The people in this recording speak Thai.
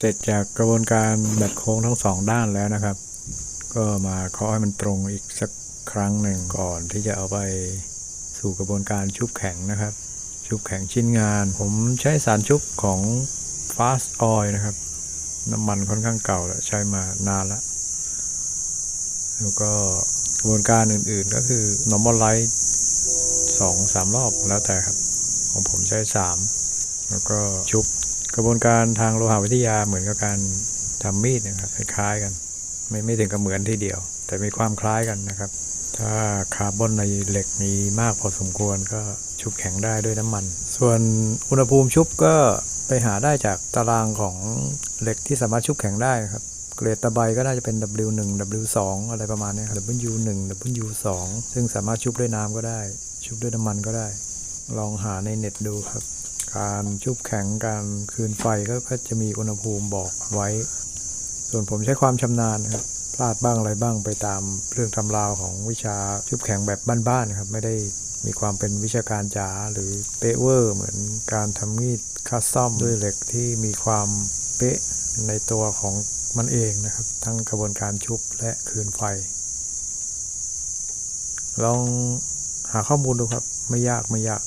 เสร็จจากกระบวนการแบตโค้งทั้งสองด้านแล้วนะครับ ก็มาเคาะให้มันตรงอีกสักครั้งหนึ่งก่อนที่จะเอาไปสู่กระบวนการชุบแข็งนะครับ ชุบแข็งชิ้นงาน ผมใช้สารชุบของ Fast Oil นะครับ น้ำมันค่อนข้างเก่าแล้วใช้มานานแล้วแล้วก็กระบวนการอื่นๆก็คือ normal light สองสามรอบแล้วแต่ครับ ของผมใช้สามแล้วก็ชุบ กระบวนการทางโลหะวิทยาเหมือนกับการทำมีดนะครับคล้ายกัน ไม่ไม่ถึงกับเหมือนที่เดียว แต่มีความคล้ายกันนะครับ ถ้าคาร์บอนในเหล็กมีมากพอสมควรก็ชุบแข็งได้ด้วยน้ำมัน ส่วนอุณหภูมิชุบก็ไปหาได้จากตารางของเหล็กที่สามารถชุบแข็งได้ครับ เกรดตะไบก็น่าจะเป็น W1 W2 อะไรประมาณนี้ยครับ W1 W2 ซึ่งสามารถชุบด้วยน้ำก็ได้ ชุบด้วยน้ำมันก็ได้ ลองหาในเน็ตดูครับ การชุบแข็งการคืนไฟก็ก็จะมีอุณหภูมิบอกไว้ ส่วนผมใช้ความชำนาญครับพลาดบ้างอะไรบ้างไปตามเรื่องทำราวของวิชาชุบแข็งแบบบ้านๆครับไม่ได้มีความเป็นวิชาการจ๋าหรือเป๊ะเวอร์เหมือนการทำมีดคัสตอมด้วยเหล็กที่มีความเป๊ะในตัวของมันเองนะครับ ทั้งกระบวนการชุบและคืนไฟ ลองหาข้อมูลดูครับ ไม่ยากไม่ยาก